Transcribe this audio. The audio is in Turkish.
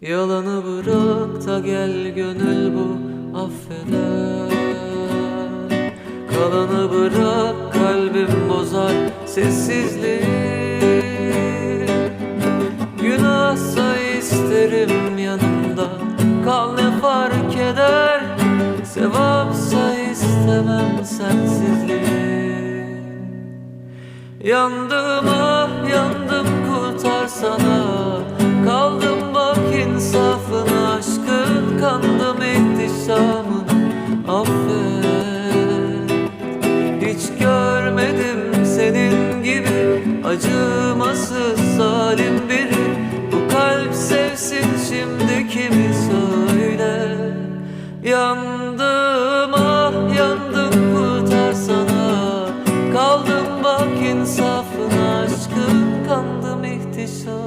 Yalanı bırak da gel gönül bu affeder. Kalanı bırak kalbim bozar sessizliği. Günahsa isterim yanımda Kal ne fark eder? Sevapsa istemem sensizliği. Yandım ah yandım Acımasız zalim biri Bu kalp sevsin şimdi kimi söyle? Yandım ah yandım kurtarsana Kaldım bak insafına aşkım kandım ihtişam.